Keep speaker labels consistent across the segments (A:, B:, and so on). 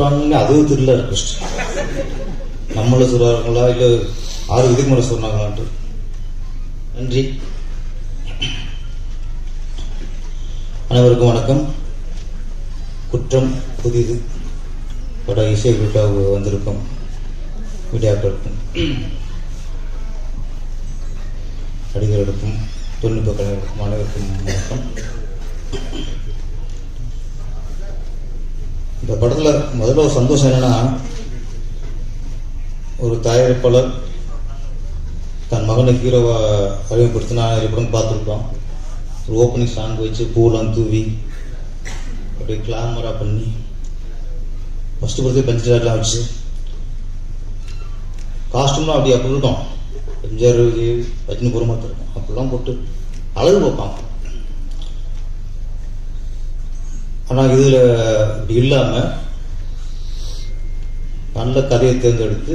A: கொடுப்பாங்கன்னு அதுவும் தெரியல இருக்கு நம்மள சொல்றாங்களா இல்ல ஆறு இதுக்கு மேல சொன்னாங்களான்ட்டு. நன்றி. அனைவருக்கும் வணக்கம். குற்றம் புதிது. பட இசை விழாவு வந்திருக்கும். விளையாட்டிற்கும் நடிகர்களுக்கும் தொழில்நுட்ப கலைஞர்களுக்கும் அனைவருக்கும் வணக்கம். இந்த படத்தில் முதல்ல ஒரு சந்தோஷம் என்னன்னா ஒரு தயாரிப்பாளர் தன் மகனை ஹீரோவை அறிமுகப்படுத்தினா நிறைய படம் பார்த்துருக்கோம் ஒரு ஓப்பனிங் சாங் வச்சு பூலாம் தூவி அப்படியே கிளாமராக பண்ணி ஃபஸ்ட்டு படத்துக்கு பஞ்சாயத்துலாம் வச்சு காஸ்ட்யூம்லாம் அப்படி அப்படி இருக்கும். எம்ஜிஆர் விஜய் ரஜினி புறமாத்த அப்படிலாம் போட்டு அழகு பார்ப்பான் ஆனால் இதில் இல்லாமல் நல்ல கதையை தேர்ந்தெடுத்து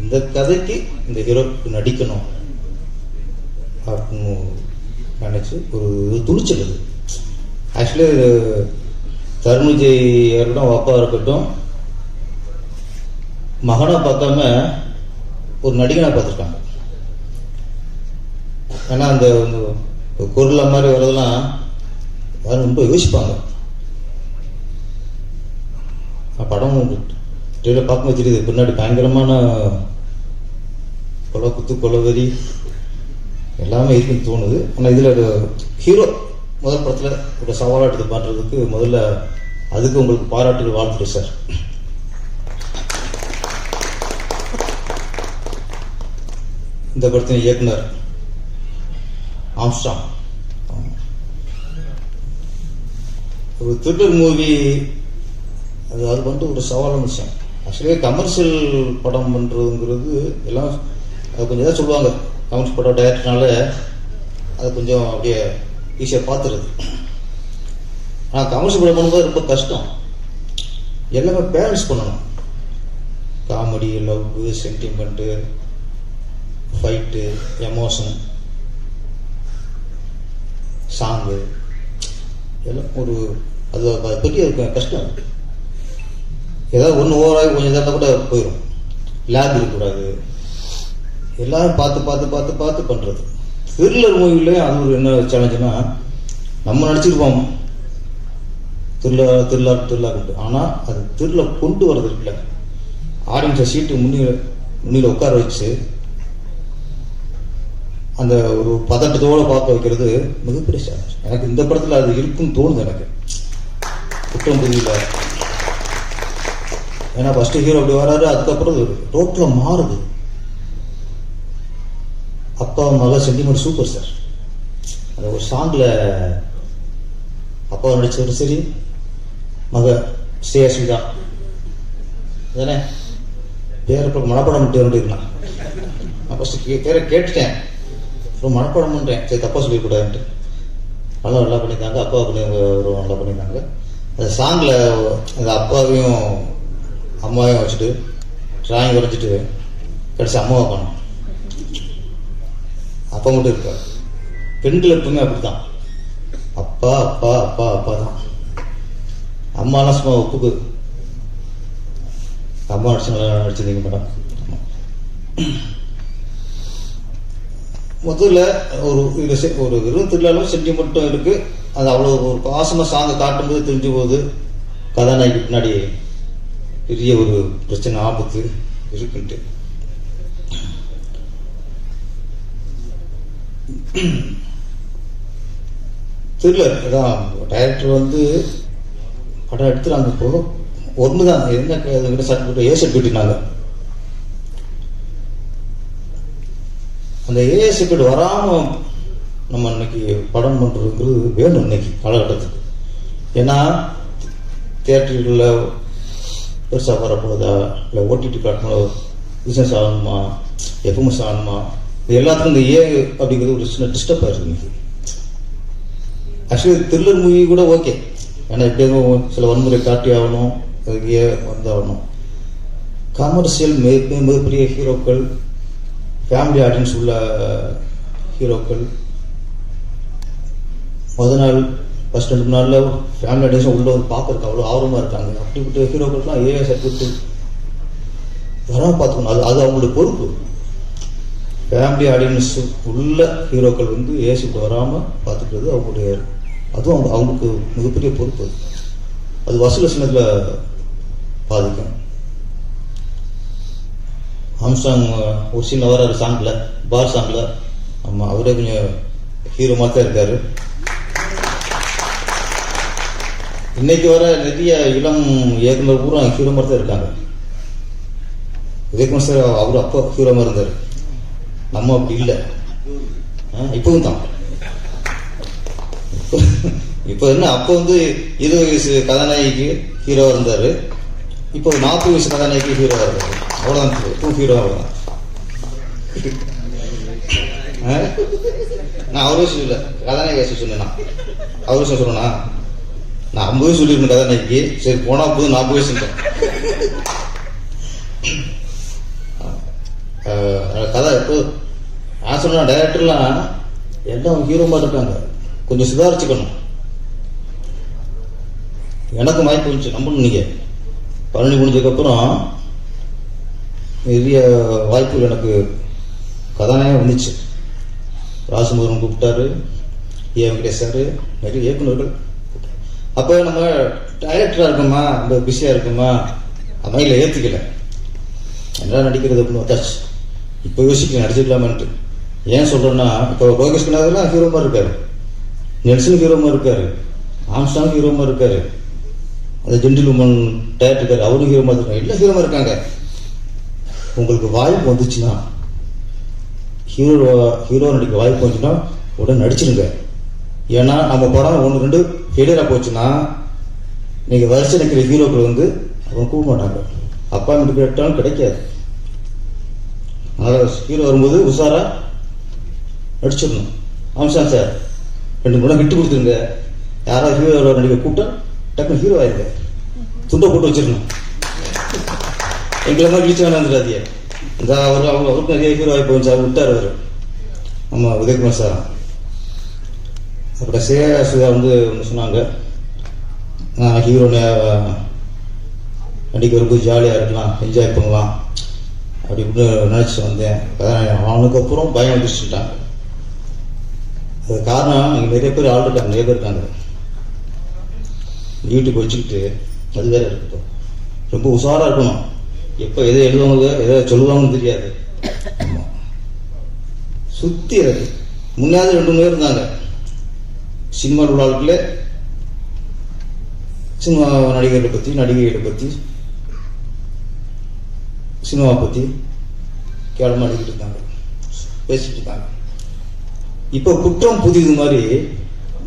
A: இந்த கதைக்கு இந்த ஹீரோக்கு நடிக்கணும் அப்படின்னு நினச்சி ஒரு துணிச்சல் அது. ஆக்சுவலி தருண் விஜய் இருக்கட்டும் அப்பா இருக்கட்டும். மகனை பார்க்காம ஒரு நடிகனை பார்த்துருக்காங்க. ஏன்னா அந்த குரலை மாதிரி வரதெல்லாம் யாரும் ரொம்ப யோசிப்பாங்க. படம் டெய்லர் பார்க்கும்போது தெரியுது பின்னாடி பயங்கரமான கொலை குத்து கொலவெறி எல்லாமே இருக்குன்னு தோணுது. ஆனால் இதில் ஹீரோ முதல் படத்தில் ஒரு சவாலாக எடுத்து பண்ணுறதுக்கு முதல்ல அதுக்கு உங்களுக்கு பாராட்டுகள் வாழ்த்துட்டு சார் இந்த படத்தின் இயக்குனர் ஆம்ஸ்டாங். ஒரு த்ரில்லர் மூவி அது அது வந்து ஒரு சவாலான விஷயம் ஆக்சுவலி கமர்ஷியல் படம் பண்ணுறதுங்கிறது எல்லாம் அது கொஞ்சம் இதாக சொல்லுவாங்க. கமர்ஷியல் படம் டைரக்டர்னால அது கொஞ்சம் அப்படியே ஈஸியாக பார்த்துருது ஆனால் கமர்ஷியல் படம் பண்ணும்போது ரொம்ப கஷ்டம். எல்லாமே பேலன்ஸ் பண்ணணும். Comedy love sentiment fight emotion song எல்லாம் ஒரு அது அதை பற்றி அது கஷ்டம். ஏதாவது ஒன்று ஓவராகி கொஞ்சம் இதாக கூட போயிடும் லேப் இருக்கக்கூடாது. எல்லாரும் பார்த்து பார்த்து பார்த்து பார்த்து பண்ணுறது த்ரில்லர் மூவிலையும் அது ஒரு என்ன சேலஞ்சுனா நம்ம நடிச்சிருப்போம். திருவிழா திருவிழா கொண்டு ஆனால் அது திருவிழா கொண்டு வர்றது இல்லை. ஆடியன்ஸை சீட்டு முன்னில் முன்னில் உட்கார வச்சு அந்த ஒரு பதட்டத்தோடு பார்க்க வைக்கிறது மிகப்பெரிய சேலஞ்ச் எனக்கு இந்த படத்தில் அது இருக்குன்னு தோணுது எனக்கு. குற்றம் புரியல ஏன்னா ஃபர்ஸ்ட் ஹீரோ அப்படி வராரு அதுக்கப்புறம் டோட்டலாக மாறுது. அப்பா மக சென்டிமெண்ட் சூப்பர் சார் அந்த ஒரு சாங்ல அப்பா நடிச்சவர் சரி மக ஸ்ரேயஸ்மிதா தானே. பேர் இப்போ மனப்படம் மட்டும் நான் ஃபஸ்ட்டு பேரை கேட்டுட்டேன். அப்புறம் மனப்படம் பண்ணுறேன் சரி தப்பாக சொல்லிக்கூடாதுன்ட்டு நல்லா நல்லா பண்ணியிருந்தாங்க அப்பா பண்ணி நல்லா பண்ணியிருந்தாங்க அந்த சாங்கில் அந்த அப்பாவையும் அம்மாவையும் வச்சுட்டு டிராயிங் வரைஞ்சிட்டு கடைசி அம்மாவை காணும் அப்பா மட்டும் இருப்பார். பெண்கள் எப்பவுமே அப்படித்தான். அப்பா அப்பா அப்பா அப்பா தான் அம்மாலாம் சும்மா ஒப்புக்கு. அம்மா நடிச்சு நல்லா நடிச்சிருந்தீங்க மேடம். முதல்ல ஒரு இது செ- ஒரு வெறும் திருவிழாலும் சென்டிமெண்ட்டும் இருக்குது அது அவ்வளோ ஒரு பாசமாக சாங்கை காட்டும்போது தெரிஞ்சு போகுது கதாநாயகி பின்னாடி பெரிய ஒரு பிரச்சனை ஆபத்து இருக்குன்ட்டு. தெரியல அதான் டைரக்டர் வந்து படம் எடுத்துறாங்க பொருள் ஒன்று தான் என்ன கிட்ட சர்டிஃபிகேட் ஏ சர்டிஃபிகேட்னாங்க அந்த ஏ சர்டிஃபிகேட் வராமல் நம்ம இன்னைக்கு படம் பண்ணுறதுங்கிறது வேணும் இன்னைக்கு காலகட்டத்துக்கு. ஏன்னா தேட்டர்களில் பெருசாக வரப்போகுதா? இல்லை ஓடிடி காட்டணும் பிஸ்னஸ் ஆகணுமா? எஃப்எம்எஸ் ஆகணுமா? இது எல்லாத்துக்கும் இந்த ஏ அப்படிங்கிறது ஒரு சின்ன டிஸ்டர்ப் ஆயிருக்கு இன்னைக்கு. ஆக்சுவலி த்ரில்லர் மூவி கூட ஓகே ஏன்னா எப்படியும் சில வன்முறை காட்டி ஆகணும் அதுக்கு ஏ வந்தாகணும் கமர்ஷியல் மிக மிகப்பெரிய ஹீரோக்கள் ஃபேமிலி ஆடியன்ஸ் உள்ள ஹீரோக்கள் முத நாள் ஃபஸ்ட் ரெண்டு நாளில் ஃபேமிலி ஆடியன்ஸும் உள்ளே வந்து பார்க்கறதுக்கு அவ்வளோ ஆர்வமாக இருக்காங்க. அப்படிப்பட்ட ஹீரோக்கள்லாம் ஏஏ சர்டிஃபிகேட் வராமல் பார்த்துக்கணும்? அது அது அவங்களுடைய பொறுப்பு. ஃபேமிலி ஆடியன்ஸ் உள்ள ஹீரோக்கள் வந்து ஏசிட்டு வராமல் பார்த்துக்கிறது அவங்களுடைய அதுவும் அவங்க அவங்களுக்கு மிகப்பெரிய பொறுப்பு அது. அது வசூல் சின்னத்தில் பாதிக்கும். ஆம்ஸ்டாங் ஒரு சீன் வராரு சாங்கில் பார் சாங்கில் ஆமாம் அவரே கொஞ்சம் ஹீரோ மாதிரி தான் இருக்கார். இன்னைக்கு வர நிறைய இளம் இயக்குனர் பூரா ஹீரோ மாதிரி தான் இருக்காங்க. விவேக் சார் அவர் அப்போ ஹீரோ மாதிரி இருந்தார். நம்ம அப்படி இல்லை. ஆ, இப்பவும் தான். இப்போ- என்ன அப்போ வந்து இருபது வயசு கதாநாயகிக்கு ஹீரோவாக இருந்தார். இப்போ நாற்பது வயசு கதாநாயகி ஹீரோ இருந்தார் அவ்வளோதான் இப்போ ஹீரோ அவ்வளோதான் ஆ? நான் அவர் வயசு இல்லை. கதாநாயகி வயசு சொன்னேன்? நான் அவர் சொன்னா நான் ஐம்பது சொல்லியிருந்தேன் கதை அன்னைக்கு சரி போனா போது நாற்பது போய் அஹ் கதை இப்போ நான் சொன்ன டைரக்டர்லாம் எல்லாம் ஹீரோ மாதிரி இருக்காங்க கொஞ்சம் சுதாரிச்சுக்கணும். எனக்கு வாய்ப்பு வந்துச்சு நம்பணும் நீங்க. பழனி முடிஞ்சதுக்கப்புறம் நிறைய வாய்ப்புகள் எனக்கு கதாநாயகம் வந்துச்சு. ராசமுருகன் கூப்பிட்டாரு ஏ வெங்கடேஷ் சார் நிறைய இயக்குநர்கள். அப்போ நம்ம டைரக்டராக இருக்கோமா? ரொம்ப பிஸியாக இருக்கோமா? மைண்டில் ஏற்றுக்கல என்ன நடிக்கிறது அப்படின்னு வந்தாச்சு இப்போ யோசிக்க நடிச்சிக்கலாமான்ட்டு ஏன் சொல்கிறேன்னா இப்போ லோகேஷ் கனாகலாம் ஹீரோமாக இருக்கார் இருக்காரு. நெல்சன் ஹீரோமாக மாதிரி இருக்காரு. ஆம்ஸ்டாங் ஹீரோமாக இருக்கார். அந்த ஜென்டில் உமன் டேரக்டர் அவரும் ஹீரோமாக இருக்காங்க எல்லாம் ஹீரோமாக இருக்காங்க. உங்களுக்கு வாய்ப்பு வந்துச்சுன்னா ஹீரோ ஹீரோ நடிக்க வாய்ப்பு வந்துச்சுன்னா உடனே நடிச்சிருங்க. ஏன்னா நம்ம படம் ஒன்று ரெண்டு ஃபெயிலியராக போச்சுன்னா நீங்கள் வரிசை நிற்கிற ஹீரோக்கள் வந்து அவங்க கூப்பிட மாட்டாங்க. அப்பாயின்மெண்ட் கேட்டாலும் கிடைக்காது. அதனால் ஹீரோ வரும்போது உஷாராக நடிச்சிடணும். ஆம்சான் சார் ரெண்டு மூணு விட்டு கொடுத்துருங்க. யாராவது ஹீரோ நடிக்க கூப்பிட்டா டக்குனு ஹீரோ ஆயிருங்க துண்டை போட்டு வச்சிடணும். எங்களை மாதிரி வீச்சு வேணாம் இந்த அவர் அவங்க அவருக்கு நிறைய ஹீரோ ஆகி போச்சு அவர் விட்டார் அவர். ஆமாம் உதயகுமார் சார். அப்புறம் சேயா சுதா வந்து ஒன்று சொன்னாங்க. நான் ஹீரோ நடிக்க வரும்போது ஜாலியாக இருக்கலாம் என்ஜாய் பண்ணலாம். அப்படி இப்படின்னு நினச்சி வந்தேன். அவனுக்கு அப்புறம் பயம் வந்துச்சுட்டாங்க அது காரணம் இங்கே நிறைய பேர் ஆள் இருக்காங்க நிறைய பேர் இருக்காங்க. வீட்டுக்கு வச்சுக்கிட்டு அது வேற இருக்கட்டும். ரொம்ப உஷாராக இருக்கணும். எப்போ எதை எழுதுவாங்க எதை சொல்லுவாங்கன்னு தெரியாது. சுத்தி இருக்கு முன்னாடி ரெண்டு மூணு பேர் இருந்தாங்க. சினிமா உள்ள சினிமா நடிகர்களை பற்றி நடிகைகளை பற்றி சினிமாவை பற்றி கேவலமாக அடிக்கிட்டு இருந்தாங்க. பேசிட்டு இருந்தாங்க. இப்போ குற்றம் புதிது மாதிரி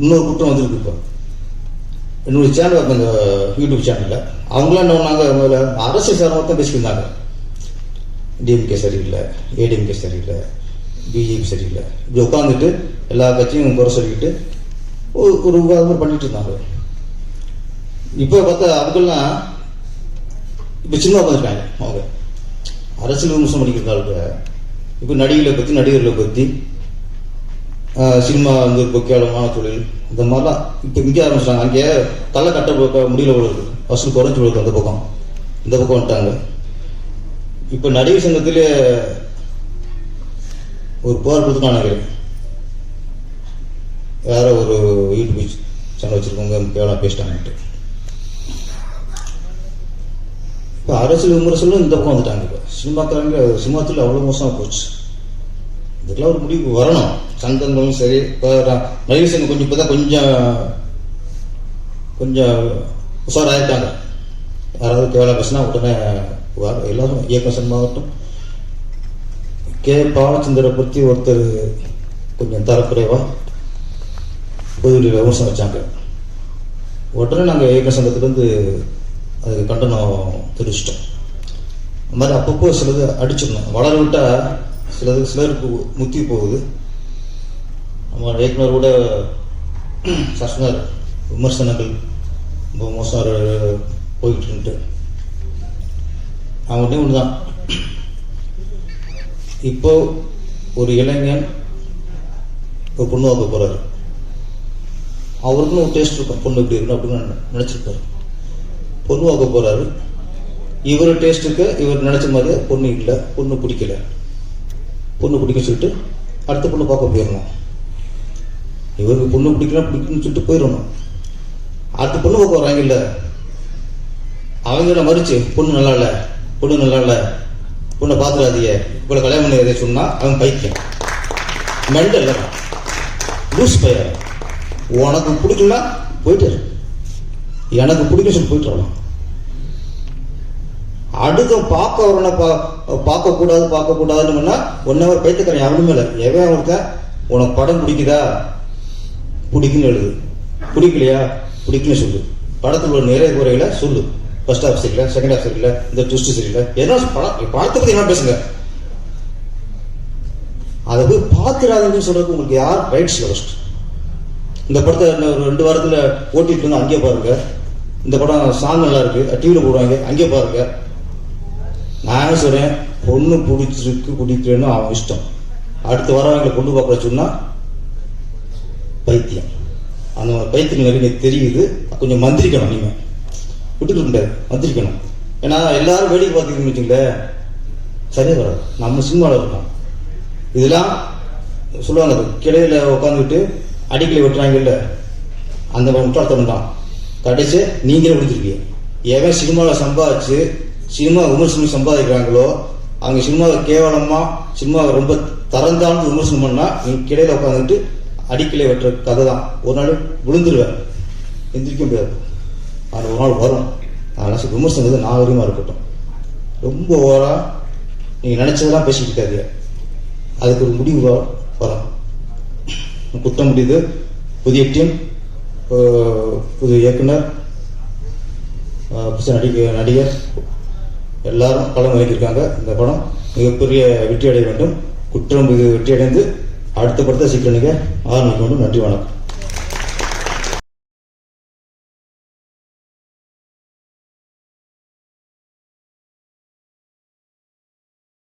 A: இன்னொரு குற்றம் வந்திருக்கு இப்போ. என்னுடைய சேனல் அந்த யூடியூப் சேனலில் அவங்களாம் என்ன பண்ணாங்க முதல்ல அரசியல் சார்பாக தான் பேசியிருந்தாங்க டிஎம்கே சரியில்லை ஏடிஎம்கே சரியில்லை பிஜேபி சரியில்லை. இப்படி உட்காந்துட்டு எல்லா கட்சியும் குறை சொல்லிக்கிட்டு ஒரு ஒரு விவாதம் பண்ணிட்டு இருந்தாங்க. இப்போ பார்த்தா அதுக்கெல்லாம் இப்போ சின்ன உட்காந்துருக்காங்க அவங்க. அரசியல் விமர்சனம் பண்ணிக்கிறதாளுக்கு இப்போ நடிகளை பற்றி நடிகர்களை பற்றி சினிமா வந்து பொக்கியாளமான தொழில் இந்த மாதிரிலாம் இப்போ விற்க ஆரம்பிச்சிட்டாங்க. அங்கே தலை கட்ட முடியல போல வசூல் குறைஞ்சி போல அந்த பக்கம். இந்த பக்கம் வந்துட்டாங்க. இப்போ நடிகர் சங்கத்திலே ஒரு புகார் கொடுத்துருக்காங்க. வேறு ஒரு ஒரு யூடியூப் சேனல் வச்சுருக்கவங்க கேவலாக பேசிட்டாங்கன்ட்டு இப்போ அரசியல் விமர்சனம் இந்த பக்கம் வந்துட்டாங்க இப்போ. சினிமாக்காரங்க சினிமாத்தில் அவ்வளோ மோசமாக போச்சு. இதுக்கெல்லாம் ஒரு முடிவு வரணும். சங்கங்களும் சரி இப்போ நடிகர் சங்கம் கொஞ்சம் இப்போ தான் கொஞ்சம் கொஞ்சம் உஷாராகிட்டாங்க யாராவது கேவலாக பேசினா உடனே புகார் எல்லாரும் இயக்கம் சங்கமாகட்டும் கே. பாலச்சந்திரை பற்றி ஒருத்தர் கொஞ்சம் தரக்குறைவாக பொதுவெளியில் விமர்சனம் வச்சாங்க. உடனே நாங்கள் இயக்க சங்கத்துலேருந்து அதுக்கு கண்டனம் தெரிவிச்சிட்டோம் அந்த மாதிரி அப்பப்போ சிலது அடிச்சிடணும். வளர விட்டால் சிலது சிலருக்கு முத்தி போகுது. நம்ம இயக்குனர் கூட சஷ்னர் விமர்சனங்கள் ரொம்ப மோசம் போய்கிட்டு இருந்துட்டு. ஒன்றே ஒன்று தான் இப்போ ஒரு இளைஞன் இப்போ பொண்ணு வாங்க போகிறாரு அவருக்குன்னு ஒரு டேஸ்ட் இருக்கும். பொண்ணு இப்படி இருக்கணும் அப்படின்னு நினச்சிருப்பாரு. பொண்ணு வாங்க போகிறாரு இவர் டேஸ்ட்டுக்கு இவர் நினச்ச மாதிரியே பொண்ணு இல்லை பொண்ணு பிடிக்கல. பொண்ணு பிடிக்க சொல்லிட்டு அடுத்த பொண்ணு பார்க்க போயிடணும். இவருக்கு பொண்ணு பிடிக்கலாம் பிடிக்குன்னு சொல்லிட்டு போயிடணும். அடுத்த பொண்ணு பார்க்க வராங்க இல்லை. அவங்கள மறிச்சு பொண்ணு நல்லா இல்லை பொண்ணு நல்லா இல்லை பொண்ணை பார்த்துடாதீங்க இவ்வளோ கல்யாணம் பண்ணி சொன்னால் அவன் பைத்தியம். மெண்டல் லூஸ் பையன் உனக்கு பிடிக்கல போயிட்டு எனக்கு பிடிக்க சொல்லி போயிட்டு வரலாம் அடுத்த பார்க்க வரணும் பா பார்க்க கூடாது பார்க்க ஒன் ஹவர் பைத்தியக்காரன் அவனுமே இல்லை. எவன் அவனுக்கு உனக்கு படம் பிடிக்குதா? பிடிக்குன்னு எழுது. பிடிக்கலையா? பிடிக்குன்னு சொல்லு. படத்தில் உள்ள நிறைய குறைகளை சொல்லு. ஃபர்ஸ்ட் ஹாஃப் சரியில்லை செகண்ட் ஹாஃப் சரியில்லை இந்த ட்விஸ்ட் சரியில்லை. என்ன படம் படத்தை பற்றி என்ன பேசுங்க? அதை போய் பார்த்துடாதுன்னு சொல்றதுக்கு உங்களுக்கு யார்? ரைட்ஸ் ஃபர்ஸ்ட் இந்த படத்தை ஒரு ரெண்டு வாரத்தில் ஓட்டிட்டு இருந்தா அங்கேயே பாருங்க. இந்த படம் சாங் நல்லா இருக்கு. டிவியில் போடுவாங்க. அங்கேயே பாருங்க. நான் என்ன சொல்றேன் பொண்ணு பிடிச்சிருக்கு பிடிக்கலன்னு அவன் இஷ்டம். அடுத்த வாரம் எங்களை பொண்ணு பார்க்க சொன்னா பைத்தியம். அந்த பைத்தியம் நிறைய எனக்கு தெரியுது. கொஞ்சம் மந்திரிக்கணும் நீங்க விட்டுட்டு முடியாது மந்திரிக்கணும். ஏன்னா எல்லாரும் வேடிக்கை பார்த்தீங்கன்னு வச்சுங்களேன் சரியா வராது. நம்ம சினிமாவில் இருக்கோம். இதெல்லாம் சொல்லுவாங்க கிளையில உட்காந்துக்கிட்டு அடிக்கலை வெட்டுறாங்கல்ல. அந்த முட்டாள்தனம் தான். கடைசி நீங்களே விழுந்துருக்கீங்க எவன் சினிமாவில் சம்பாதிச்சு சினிமா விமர்சனம் சம்பாதிக்கிறாங்களோ அவங்க சினிமாவை கேவலமாக சினிமாவை ரொம்ப தரந்தாழ்ந்து விமர்சனம் பண்ணால் நீங்கள் கிடையில் உட்காந்துட்டு அடிக்கலை வெட்டுற கதை தான். ஒரு நாள் விழுந்துருவேன். எந்திரிக்க முடியாது. அது ஒரு நாள் வரும். அதனால் விமர்சனம் நாகரிகமாக இருக்கட்டும். ரொம்ப ஓராக நீங்கள் நினச்சதெல்லாம் பேசிக்கிட்டு இருக்காது அதுக்கு ஒரு முடிவு வ- வரும். குற்றம் முடியுது புதிய டீம் புது இயக்குனர் அஹ், புதுசு நடிக நடிகர் எல்லாரும் களம் இறக்கியிருக்காங்க இந்த படம் மிகப்பெரிய வெற்றி அடைய வேண்டும். குற்றம் இது வெற்றி அடைந்து அடுத்த படத்தை சீக்கிரம் நீங்கள் ஆரம்பிக்க வேண்டும். நன்றி வணக்கம்.